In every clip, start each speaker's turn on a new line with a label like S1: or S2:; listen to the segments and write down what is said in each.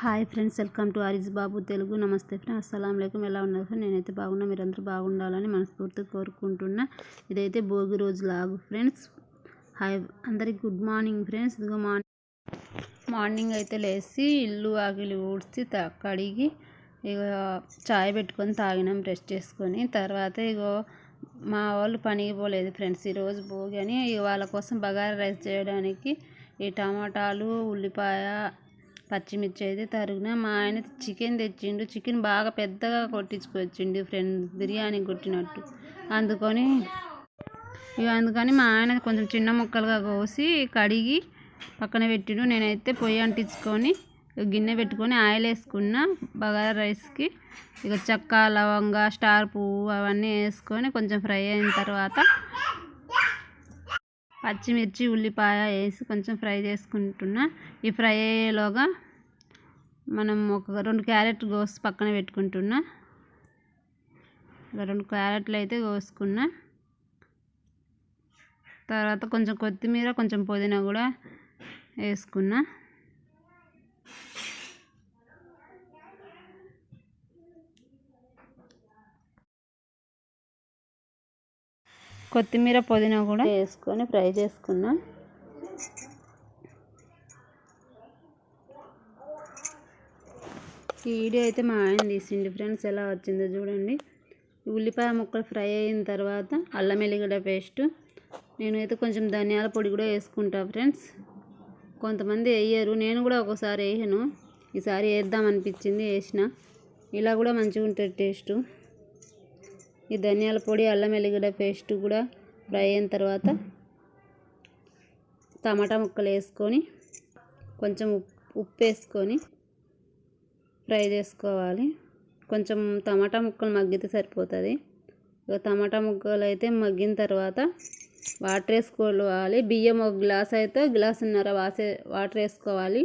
S1: Hi friends welcome to Ariz Babu Telugu. నమస్తే friends అస్సలం లేకం ఎలా ఉన్నారు? ఫ్రెండ్ నేనైతే బాగున్నా. మీరందరూ బాగుండాలని మనస్ఫూర్తిగా కోరుకుంటున్నా. ఇదైతే భోగి రోజు లాగు ఫ్రెండ్స్. హాయ్ అందరికి గుడ్ మార్నింగ్ ఫ్రెండ్స్. ఇదిగో మార్నింగ్. మార్నింగ్ అయితే లేచి ఇల్లు ఆగిలి ఊడ్చి త- కడిగి ఇక చాయ్ పెట్టుకొని తాగినాం రెస్ట్ చేసుకొని. తర్వాత ఇగో మా వాళ్ళు పనికి పోలేదు ఫ్రెండ్స్. ఈరోజు భోగి అని ఇక వాళ్ళ కోసం బగారా రైస్ చేయడానికి ఈ టమాటాలు ఉల్లిపాయ పచ్చిమిర్చి అయితే తరిగిన మా ఆయన చికెన్ తెచ్చిండు. చికెన్ బాగా పెద్దగా కొట్టించుకొచ్చిండు ఫ్రెండ్ బిర్యానీ కొట్టినట్టు. అందుకొని ఇక అందుకని మా ఆయన కొంచెం చిన్న ముక్కలుగా కోసి కడిగి పక్కన పెట్టిండు. నేనైతే పొయ్యి అంటించుకొని గిన్నె పెట్టుకొని ఆయిల్ వేసుకున్న బగారా రైస్కి ఇక చెక్క లవంగా స్టార్ పువ్వు అవన్నీ వేసుకొని కొంచెం ఫ్రై అయిన తర్వాత పచ్చిమిర్చి ఉల్లిపాయ వేసి కొంచెం ఫ్రై చేసుకుంటున్నా. ఈ ఫ్రై అయ్యేలోగా మనం ఒక రెండు క్యారెట్ కోసి పక్కన పెట్టుకుంటున్నా. రెండు క్యారెట్లు అయితే కోసుకున్నా. తర్వాత కొంచెం కొత్తిమీర కొంచెం పుదీనా కూడా వేసుకున్నా. కొత్తిమీర పుదీనా కూడా. వేసుకొని ఫ్రై చేసుకున్నాం. ఈ వీడియో అయితే మా ఆయన తీసిండి ఫ్రెండ్స్ ఎలా వచ్చిందో చూడండి. ఉల్లిపాయ ముక్కలు ఫ్రై అయిన తర్వాత అల్లం వెల్లిగడ్డ పేస్ట్. నేనైతే కొంచెం ధనియాల పొడి కూడా వేసుకుంటా ఫ్రెండ్స్. కొంతమంది వేయరు నేను కూడా ఒకసారి వేయను. ఈసారి వేద్దాం అనిపించింది వేసిన. ఇలా కూడా మంచిగా ఉంటుంది టేస్ట్. ఈ ధనియాల పొడి అల్లం వెల్లిగడ్డ పేస్ట్ కూడా ఫ్రై అయిన తర్వాత టమాటా ముక్కలు వేసుకొని కొంచెం ఉప్పు ఉప్పు వేసుకొని ఫ్రై చేసుకోవాలి. కొంచెం టమాటా ముక్కలు మగ్గితే సరిపోతుంది. ఇక టమాటా ముక్కలు అయితే మగ్గిన తర్వాత వాటర్ వేసుకోవాలి. బియ్యం ఒక గ్లాస్ అయితే గ్లాసున్నర వాసే వాటర్ వేసుకోవాలి.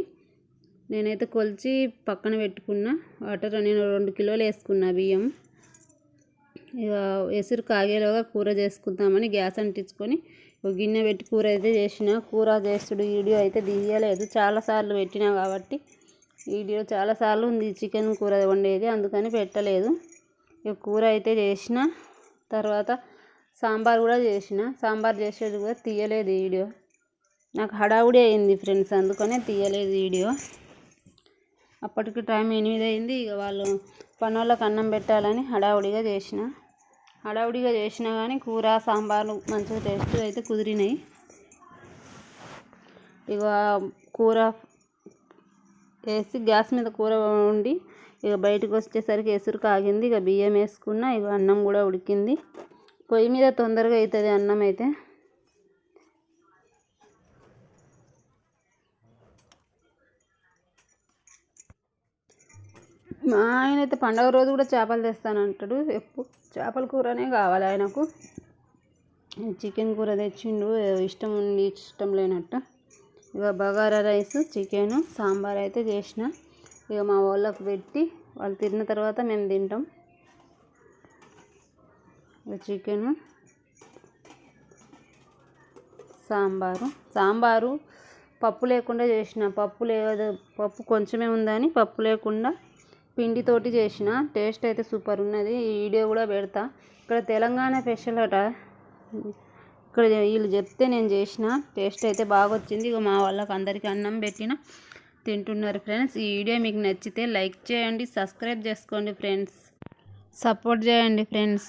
S1: నేనైతే కొలిచి పక్కన పెట్టుకున్న వాటర్ నేను రెండు కిలోలు వేసుకున్నా బియ్యం. ఎసురు కాగేలోగా కూర చేసుకుందామని గ్యాస్ అంటించుకొని ఒక గిన్నె పెట్టి కూర అయితే చేసిన. కూర చేసుడు వీడియో అయితే తీయలేదు. చాలాసార్లు పెట్టినా కాబట్టి వీడియో చాలాసార్లు ఉంది. చికెన్ కూర వండేది అందుకని పెట్టలేదు. ఇక కూర అయితే చేసిన. తర్వాత సాంబార్ కూడా చేసిన. సాంబార్ చేసేది కూడా తీయలేదు వీడియో. నాకు హడావుడి అయింది ఫ్రెండ్స్ అందుకనే తీయలేదు వీడియో. అప్పటికి టైం ఎనిమిది అయింది ఇక వాళ్ళు పనోళ్ళకి అన్నం పెట్టాలని హడావుడిగా చేసిన. హడావుడిగా చేసినా కానీ కూర సాంబార్లు మంచిగా టేస్ట్ అయితే కుదిరినాయి. ఇక కూర వేసి గ్యాస్ మీద కూర వండి ఇక బయటకు వచ్చేసరికి ఎసురు కాగింది. ఇక బియ్యం వేసుకున్న ఇక అన్నం కూడా ఉడికింది. పొయ్యి మీద తొందరగా అవుతుంది అన్నం అయితే. మా ఆయన అయితే పండగ రోజు కూడా చేపలు తెస్తానంటాడు. ఎప్పుడు చేపల కూరనే కావాలి ఆయనకు. చికెన్ కూర తెచ్చిండు. ఇష్టం ఉండి ఇష్టం లేనట్టు. ఇక బగారా రైస్ చికెన్ సాంబార్ అయితే చేసిన. ఇక మా వాళ్ళకి పెట్టి వాళ్ళు తిన్న తర్వాత మేము తింటాం. చికెను సాంబారు. సాంబారు పప్పు లేకుండా చేసిన. పప్పు లేదు. పప్పు కొంచెమే ఉందని పప్పు లేకుండా పిండితోటి చేసిన. టేస్ట్ అయితే సూపర్ ఉన్నది. ఈ వీడియో కూడా పెడతా. ఇక్కడ తెలంగాణ స్పెషల్ అట. ఇక్కడ వీళ్ళు చెప్తే నేను చేసిన. టేస్ట్ అయితే బాగా వచ్చింది. ఇక మా వాళ్ళకి అందరికీ అన్నం పెట్టిన. తింటున్నారు ఫ్రెండ్స్. ఈ వీడియో మీకు నచ్చితే లైక్ చేయండి సబ్స్క్రైబ్ చేసుకోండి ఫ్రెండ్స్. సపోర్ట్ చేయండి ఫ్రెండ్స్.